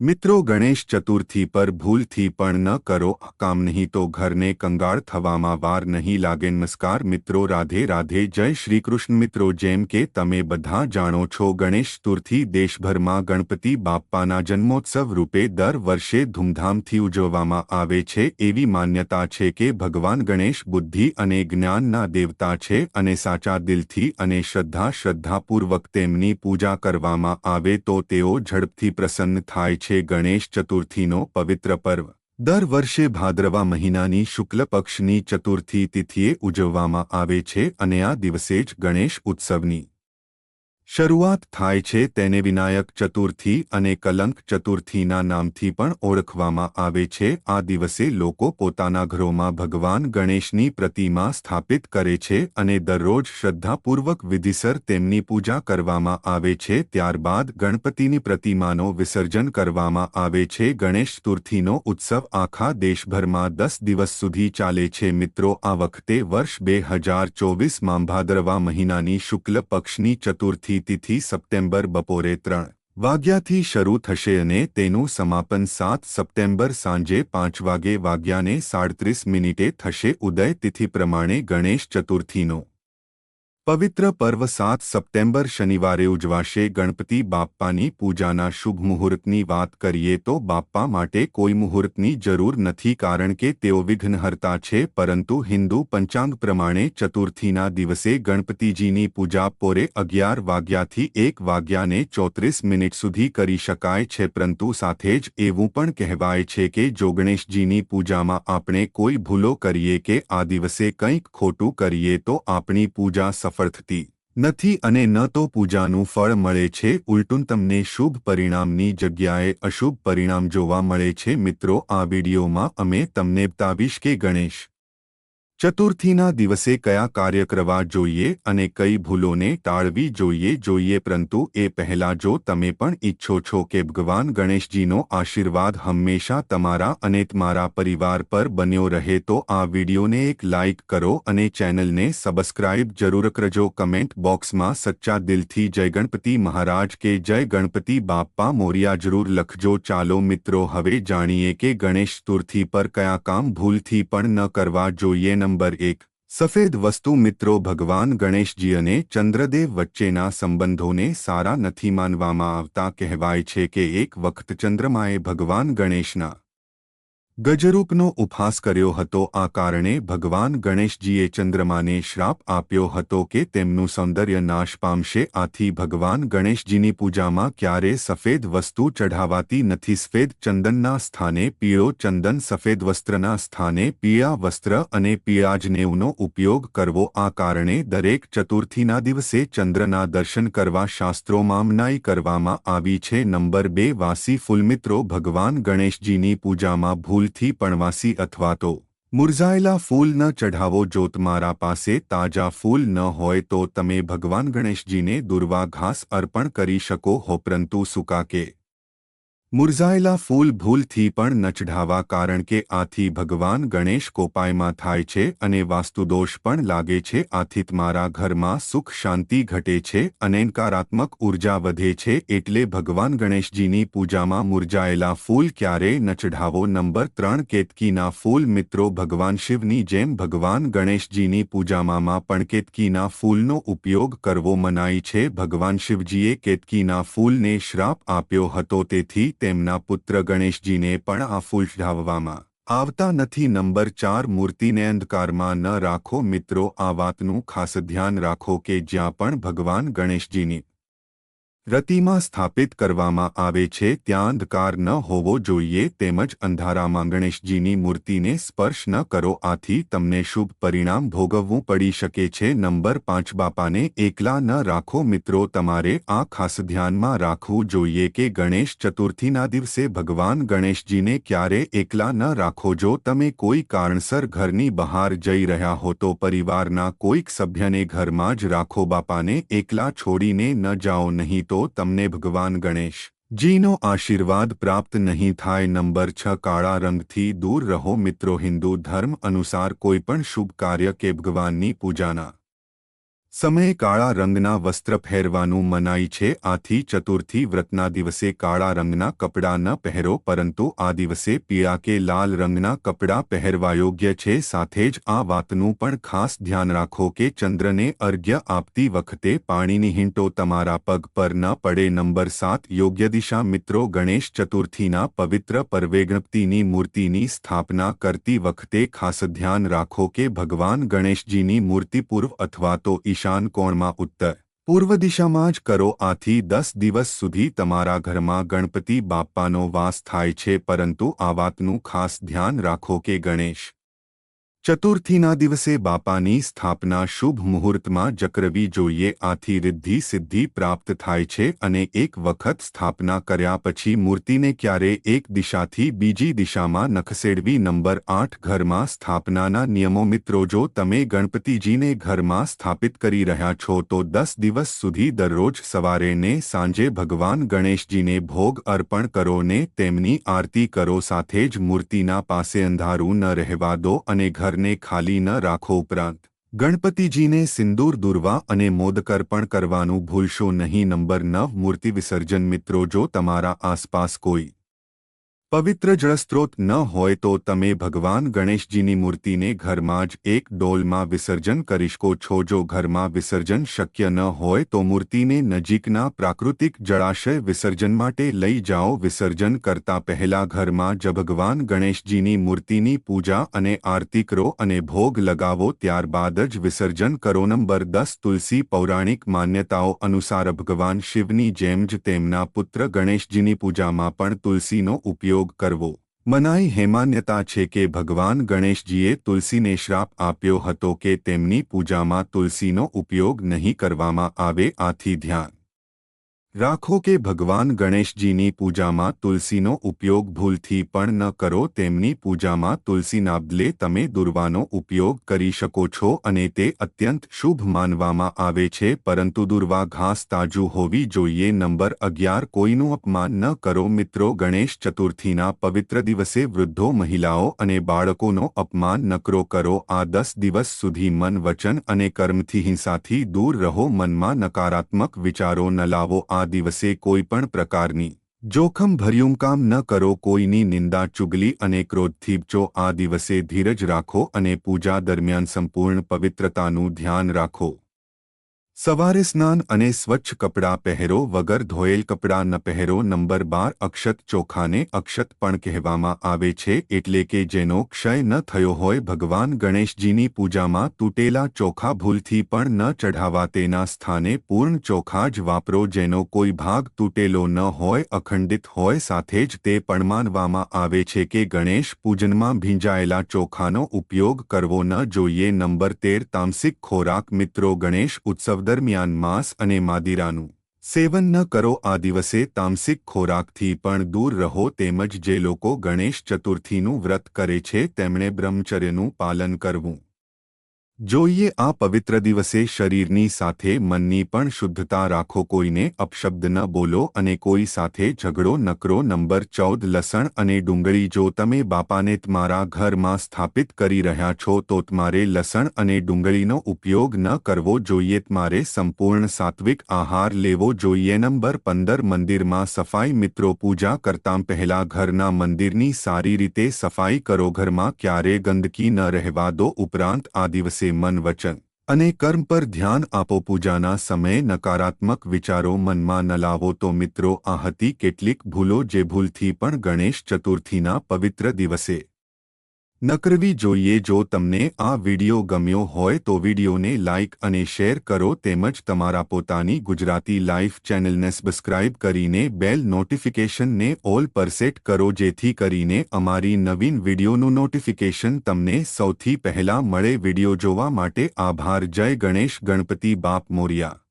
મિત્રો ગણેશ ચતુર્થી પર ભૂલથી પણ ન કરો કામ નહીં તો ઘરને કંગાળ થવામાં વાર નહીં લાગે. નમસ્કાર મિત્રો, રાધે રાધે, જય શ્રી કૃષ્ણ. મિત્રો, જેમ કે તમે બધા જાણો છો, ગણેશ ચતુર્થી દેશભરમાં ગણપતિ બાપ્પાના જન્મોત્સવ રૂપે દર વર્ષે ધૂમધામથી ઉજવવામાં આવે છે. એવી માન્યતા છે કે ભગવાન ગણેશ બુદ્ધિ અને જ્ઞાનના દેવતા છે અને સાચા દિલથી અને શ્રદ્ધા શ્રદ્ધાપૂર્વક તેમની પૂજા કરવામાં આવે તો તેઓ ઝડપથી પ્રસન્ન થાય છે. ગણેશ ચતુર્થીનો પવિત્ર પર્વ. દર વર્ષે ભાદ્રવા મહિનાની શુક્લ પક્ષની ચતુર્થી તિથિએ ઉજવવામાં આવે છે અને આ દિવસે જ ગણેશ ઉત્સવની શરૂઆત થાય છે તેને વિનાયક ચતુર્થી અને કલંક ચતુર્થીના નામથી પણ ઓળખવામાં આવે છે. આ દિવસે લોકો પોતાના ઘરોમાં ભગવાન ગણેશની પ્રતિમા સ્થાપિત કરે છે અને દરરોજ શ્રદ્ધાપૂર્વક વિધિસર તેમની પૂજા કરવામાં આવે છે. ત્યારબાદ ગણપતિની પ્રતિમાનો વિસર્જન કરવામાં આવે છે. ગણેશ ચતુર્થીનો ઉત્સવ આખા દેશભરમાં દસ દિવસ સુધી ચાલે છે. મિત્રો, આ વખતે વર્ષ બે હજાર ચોવીસમાં ભાદરવા મહિનાની શુક્લ પક્ષની ચતુર્થી તિથિ સપ્ટેમ્બર બપોરે ત્રણ વાગ્યાથી શરૂ થશે અને તેનું સમાપન સાત સપ્ટેમ્બર સાંજે પાંચ વાગે વાગ્યાને સાડત્રીસ મિનિટે થશે. ઉદય તિથિ પ્રમાણે ગણેશ ચતુર્થીનો પવિત્ર પર્વ સાત સપ્ટેમ્બર શનિવારે ઉજવાશે. ગણપતિ બાપ્પાની પૂજાના શુભ મુહૂર્તની વાત કરીએ તો બાપ્પા માટે કોઈ મુહૂર્તની જરૂર નથી કારણ કે તેઓ વિઘ્નહર્તા છે. પરંતુ હિન્દુ પંચાંગ પ્રમાણે ચતુર્થીના દિવસે ગણપતિજીની પૂજા પોરે અગિયાર વાગ્યાથી એક વાગ્યાને ચોત્રીસ મિનિટ સુધી કરી શકાય છે. પરંતુ સાથે જ એવું પણ કહેવાય છે કે જો ગણેશજીની પૂજામાં આપણે કોઈ ભૂલો કરીએ કે આ દિવસે કંઈક ખોટું કરીએ તો આપણી પૂજા સફળ થતી નથી અને ન તો પૂજાનું ફળ મળે છે. ઉલટું તમને શુભ પરિણામની જગ્યાએ અશુભ પરિણામ જોવા મળે છે. મિત્રો, આ વિડીયોમાં અમે તમને બતાવીશ કે ગણેશ ચતુર્થીના દિવસે કયા કાર્ય કરવા જોઈએ અને કઈ ભૂલોને ટાળવી જોઈએ જોઈએ પરંતુ એ પહેલા જો તમે પણ ઈચ્છો છો કે ભગવાન ગણેશજીનો આશીર્વાદ હંમેશા તમારા અને તમારા પરિવાર પર બન્યો રહે તો આ વિડીયોને એક લાઇક કરો અને ચેનલને સબસ્ક્રાઇબ જરૂર કરજો કમેન્ટ બોક્સમાં સચ્ચા દિલથી જય ગણપતિ મહારાજ કે જય ગણપતિ બાપ્પા મોરિયા જરૂર લખજો ચાલો મિત્રો હવે જાણીએ કે ગણેશ ચતુર્થી પર કયા કામ ભૂલથી પણ ન કરવા જોઈએ નંબર એક, સફેદ વસ્તુ મિત્રો ભગવાન ગણેશજી અને ચંદ્રદેવ વચ્ચેના સંબંધોને સારા નથી માનવામાં આવતા કહેવાય છે કે એક વખત ચંદ્રમાએ ભગવાન ગણેશના ગજરૂપનો ઉપહાસ કર્યો હતો આ કારણે ભગવાન ગણેશજીએ ચંદ્રમાને શ્રાપ આપ્યો હતો કે તેમનું સૌંદર્ય નાશ પામશે. આથી ભગવાન ગણેશજીની પૂજામાં ક્યારે સફેદ વસ્તુ ચઢાવાતી નથી. સફેદ ચંદનના સ્થાને પીળો ચંદન, સફેદ વસ્ત્રના સ્થાને પીળા વસ્ત્ર અને પીળાજનેવનો ઉપયોગ કરવો. આ કારણે દરેક ચતુર્થીના દિવસે ચંદ્રના દર્શન કરવા શાસ્ત્રોમાં મનાઈ કરવામાં આવી છે. નંબર બે, વાસી ફૂલમિત્રો. ભગવાન ગણેશજીની પૂજામાં ભૂલ ફૂલથી પણવાસી અથવા તો મુરઝાયેલા ફૂલ ન ચઢાવો જો તમારા પાસે તાજા ફૂલ ન હોય તો તમે ભગવાન ગણેશજીને દુર્વા ઘાસ અર્પણ કરી શકો હો, પરંતુ સૂકા કે મુરઝાયેલા ફૂલ ભૂલથી પણ નચઢાવા કારણ કે આથી ભગવાન ગણેશ કોપાયમાં થાય છે અને વાસ્તુદોષ પણ લાગે છે. આથી તમારા ઘરમાં સુખ શાંતિ ઘટે છે અને નકારાત્મક ઊર્જા વધે છે એટલે ભગવાન ગણેશજીની પૂજામાં મુરઝાયેલા ફૂલ ક્યારેય નચઢાવો? નંબર ત્રણ, કેતકીના ફૂલ મિત્રો, ભગવાન શિવની જેમ ભગવાન ગણેશજીની પૂજામાં પણ કેતકીના ફૂલનો ઉપયોગ કરવો મનાય છે. ભગવાન શિવજીએ કેતકીના ફૂલને શ્રાપ આપ્યો હતો તેથી તેમના પુત્ર ગણેશજીને પણ આ ફૂલ ચઢાવવામાં આવતા નથી. નંબર ચાર, મૂર્તિને અંધકારમાં ન રાખો. મિત્રો, આ વાતનું ખાસ ધ્યાન રાખો કે જ્યાં પણ ભગવાન ગણેશજીની રતિમાં સ્થાપિત કરવામાં આવે છે, ત્યાં અંધકાર ન હોવો જોઈએ તેમજ અંધારામાં ગણેશજીની મૂર્તિને સ્પર્શ ન કરો, આથી તમને શુભ પરિણામ ભોગવવું પડી શકે છે. નંબર પાંચ, બાપાને એકલા ન રાખો. મિત્રો, તમારે આ ખાસ ધ્યાનમાં રાખવું જોઈએ કે ગણેશ ચતુર્થીના દિવસે ભગવાન ગણેશજીને ક્યારે એકલા ન રાખો. જો તમે કોઈ કારણસર ઘરની બહાર જઈ રહ્યા હો, તો પરિવારના કોઈક સભ્યને ઘરમાં જ રાખો. બાપાને એકલા છોડીને ન જાઓ, નહીં તો તમને ભગવાન ગણેશ, જીનો આશીર્વાદ પ્રાપ્ત નહીં થાય નંબર છ, કાળા રંગથી દૂર રહો મિત્રો હિન્દુ ધર્મ અનુસાર કોઈપણ શુભ કાર્ય કે ભગવાનની પૂજાના સમયે કાળા રંગના વસ્ત્ર પહેરવાનું મનાઈ છે. આથી ચતુર્થી વ્રતના દિવસે કાળા રંગના કપડાં ન પહેરો, પરંતુ આ દિવસે પીળા કે લાલ રંગના કપડાં પહેરવા યોગ્ય છે. સાથે જ આ વાતનું પણ ખાસ ધ્યાન રાખો કે ચંદ્રને અર્ઘ્ય આપતી વખતે પાણીની હિંટો તમારા પગ પર ન પડે. નંબર સાત, યોગ્ય દિશા મિત્રો, ગણેશ ચતુર્થીના પવિત્ર પરવેગણપતિની મૂર્તિની સ્થાપના કરતી વખતે ખાસ ધ્યાન રાખો કે ભગવાન ગણેશજીની મૂર્તિ પૂર્વ અથવા તો ઈશાન કોણમાં ઉત્તર. પૂર્વ દિશામાં જ કરો આથી દસ દિવસ સુધી તમારા ઘરમાં ગણપતિ બાપ્પાનો વાસ થાય છે, પરંતુ આ વાતનું ખાસ ધ્યાન રાખો કે ગણેશ ચતુર્થીના દિવસે બાપાની સ્થાપના શુભ મુહૂર્તમાં જકરવી જોઈએ આથી રિદ્ધિ સિદ્ધિ પ્રાપ્ત થાય છે અને એક વખત સ્થાપના કર્યા પછી મૂર્તિને ક્યારે એક દિશાથી બીજી દિશામાં નખસેડવી નંબર આઠ ઘરમાં સ્થાપનાના નિયમો મિત્રો જો તમે ગણપતિજીને ઘરમાં સ્થાપિત કરી રહ્યા છો તો દસ દિવસ સુધી દરરોજ સવારે ને સાંજે ભગવાન ગણેશજીને ભોગ અર્પણ કરો ને તેમની આરતી કરો સાથે જ મૂર્તિના પાસે અંધારું ન રહેવા દો અને ઘર ઘરને ખાલી ન રાખો ઉપરાંત, ગણપતિજીને સિંદૂર દુર્વા અને મોદકર્પણ કરવાનું ભૂલશો નહીં. નંબર નવ, મૂર્તિ વિસર્જન મિત્રો, જો તમારા આસપાસ કોઈ પવિત્ર જળસ્ત્રોત ન હોય તો તમે ભગવાન ગણેશજીની મૂર્તિને ઘરમાં જ એક ડોલમાં વિસર્જન કરી શકો છો. જો ઘરમાં વિસર્જન શક્ય ન હોય તો મૂર્તિને નજીકના પ્રાકૃતિક જળાશય વિસર્જન માટે લઈ જાઓ. વિસર્જન કરતા પહેલા ઘરમાં જ ભગવાન ગણેશજીની મૂર્તિની પૂજા અને આરતી કરો અને ભોગ લગાવો. ત્યારબાદ જ વિસર્જન કરો. નંબર દસ, તુલસી પૌરાણિક માન્યતાઓ અનુસાર ભગવાન શિવની જેમ જ તેમના પુત્ર ગણેશજીની પૂજામાં પણ તુલસીનો ઉપયોગ ઉપયોગ કરવો. મનાઈ હેમાન્યતા છે કે ભગવાન ગણેશજીએ તુલસીને શ્રાપ આપ્યો હતો કે તેમની પૂજામાં તુલસીનો ઉપયોગ નહીં કરવામાં આવે આથી ધ્યાન રાખો કે ભગવાન ગણેશજીની પૂજામાં તુલસીનો ઉપયોગ ભૂલથી પણ ન કરો, તેમની પૂજામાં તુલસીના બદલે તમે દુર્વાનો ઉપયોગ કરી શકો છો અને તે અત્યંત શુભ માનવામાં આવે છે, પરંતુ દુર્વા ઘાસ તાજું હોવી જોઈએ. નંબર અગિયાર, કોઈનું અપમાન ન કરો. મિત્રો, ગણેશ ચતુર્થીના પવિત્ર દિવસે વૃદ્ધો, મહિલાઓ અને બાળકોનો અપમાન નકરો કરો. આ દસ દિવસ સુધી મન વચન અને કર્મથી હિંસાથી દૂર રહો. મનમાં નકારાત્મક વિચારો ન લાવો. આ આ દિવસે કોઈ પણ પ્રકારની જોખમ ભર્યું કામ ન કરો, કોઈની નિંદા ચુગલી અને ક્રોધથી જો આ દિવસે ધીરજ રાખો અને પૂજા દરમિયાન સંપૂર્ણ પવિત્રતાનું ધ્યાન રાખો. સવારે સ્નાન અને સ્વચ્છ કપડાં પહેરો વગર ધોયેલ કપડાં ન પહેરો નંબર બાર અક્ષત ચોખાને અક્ષત પણ કહેવામાં આવે છે એટલે કે જેનો ક્ષય ન થયો હોય ભગવાન ગણેશજીની પૂજામાં તૂટેલા ચોખા ભૂલથી પણ ન ચઢાવા તેના સ્થાને પૂર્ણ ચોખા જ વાપરો જેનો કોઈ ભાગ તૂટેલો ન હોય અખંડિત હોય સાથે જ તે પણ માનવામાં આવે છે કે ગણેશ પૂજનમાં ભીંજાયેલા ચોખાનો ઉપયોગ કરવો ન જોઈએ નંબર તેર તામસિક ખોરાક મિત્રો ગણેશ ઉત્સવ દરમિયાન માંસ અને માદિરાનું સેવન ન કરો. આ દિવસે તામસિક ખોરાકથી પણ દૂર રહો તેમજ જે લોકો ગણેશ ચતુર્થીનું વ્રત કરે છે, તેમણે બ્રહ્મચર્યનું પાલન કરવું. જોઈએ આ પવિત્ર દિવસે શરીરની સાથે મનની પણ શુદ્ધતા રાખો, કોઈને અપશબ્દ ન બોલો અને કોઈ સાથે ઝઘડો નકરો, નંબર ચૌદ, લસણ અને ડુંગળી જો તમે બાપાને તમારા ઘરમાં સ્થાપિત કરી રહ્યા છો, તો તમારે લસણ અને ડુંગળીનો ઉપયોગ ન કરવો જોઈએ. તમારે સંપૂર્ણ સાત્વિક આહાર લેવો જોઈએ. નંબર પંદર, મંદિરમાં સફાઈ મિત્રો, પૂજા કરતાં પહેલા ઘરના મંદિરની સારી રીતે સફાઈ કરો. ઘરમાં ક્યારે ગંદકી ન રહેવા દો. ઉપરાંત આ દિવસે મન વચન અને કર્મ પર ધ્યાન આપો. પૂજાના સમયે નકારાત્મક વિચારો મનમાં ન લાવો. તો મિત્રો આ હતી કેટલીક ભૂલો જે ભૂલથી પણ ગણેશ ચતુર્થીના પવિત્ર દિવસે નકરવી જોઈએ જો તમને આ વિડિયો ગમ્યો હોય તો વિડિયોને લાઇક અને શેર કરો તેમજ તમારા પોતાની ગુજરાતી લાઈફ ચેનલને સબસ્ક્રાઇબ કરીને બેલ નોટિફિકેશનને ઓલ પર સેટ કરો જેથી કરીને અમારી નવીન વિડિયોનું નોટિફિકેશન તમને સૌથી પહેલા મળે વિડિયો જોવા માટે આભાર. જય ગણેશ ગણપતિ બાપ મોરિયા.